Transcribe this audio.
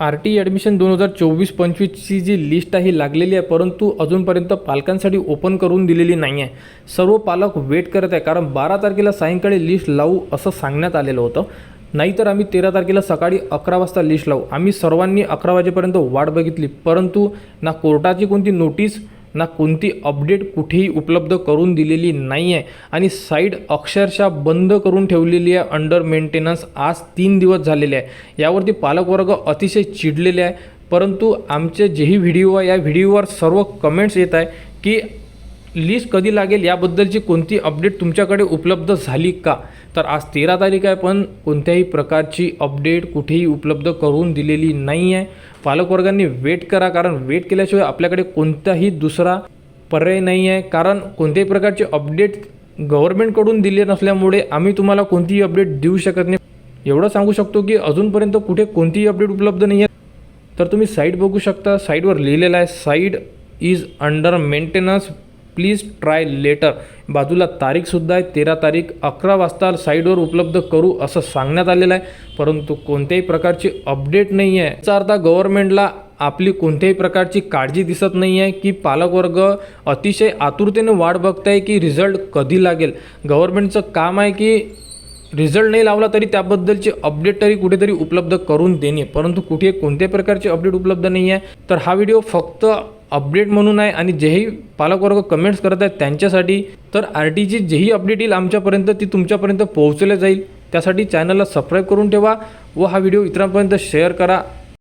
R T admission दोन हजार चोवीस पंचवीसची जी लिस्ट आहे ही लागलेली आहे परंतु अजूनपर्यंत पालकांसाठी ओपन करून दिलेली नाही आहे. सर्व पालक वेट करत आहे कारण बारा तारखेला सायंकाळी लिस्ट लावू असं सांगण्यात आलेलं होतं. नाहीतर आम्ही तेरा तारखेला सकाळी अकरा वाजता लिस्ट लावू. आम्ही सर्वांनी अकरा वाजेपर्यंत वाट बघितली परंतु ना कोर्टाची कोणती नोटीस ना कोणती अपडेट कुठेही उपलब्ध करून दिलेली नाही आहे आणि साईट अक्षरशः बंद करून ठेवलेली आहे अंडर मेंटेनन्स आज तीन दिवस झालेले आहे. यावरती पालकवर्ग अतिशय चिडलेले आहे. परंतु आमचे जेही व्हिडिओ आहे या व्हिडिओवर सर्व कमेंट्स येत आहे की लिस्ट कधी लागेल याबद्दलची कोणती अपडेट तुमच्याकडे उपलब्ध झाली का? तर आज तेरा तारीख आहे पण कोणत्याही प्रकारची अपडेट कुठेही उपलब्ध करून दिलेली नाही आहे पालकवर्गांनी वेट करा कारण वेट केल्याशिवाय आपल्याकडे कोणताही दुसरा पर्याय नाही आहे कारण कोणत्याही प्रकारचे अपडेट गव्हर्नमेंटकडून दिले नसल्यामुळे आम्ही तुम्हाला कोणतीही अपडेट देऊ शकत नाही. एवढं सांगू शकतो की अजूनपर्यंत कुठे कोणतीही अपडेट उपलब्ध नाही आहे तर तुम्ही साईट बघू शकता. साईटवर लिहिलेलं आहे site is under maintenance please try later. बाजूला तारीखसुद्धा आहे तेरा तारीख अकरा वाजता साईडवर उपलब्ध करू असं सांगण्यात आलेलं आहे. परंतु कोणत्याही प्रकारची अपडेट नाही आहे याचा अर्थ गव्हर्नमेंटला आपली कोणत्याही प्रकारची काळजी दिसत नाही आहे की पालकवर्ग अतिशय आतुरतेने वाट बघताय की रिझल्ट कधी लागेल. गव्हर्नमेंटचं काम आहे की रिझल्ट नाही लावला तरी त्याबद्दलचे अपडेट तरी कुठेतरी उपलब्ध करून देणे. परंतु कुठे कोणत्याही प्रकारचे अपडेट उपलब्ध नाही आहे तर हा व्हिडिओ फक्त अपडेट म्हणून आहे आणि जेही पालकवर्ग कमेंट्स करत आहेत त्यांच्यासाठी तर आर टीची जेही अपडेट येईल आमच्यापर्यंत ती तुमच्यापर्यंत पोहोचल्या जाईल. त्यासाठी चॅनलला सबस्क्राईब करून ठेवा व हा व्हिडिओ इतरांपर्यंत शेअर करा.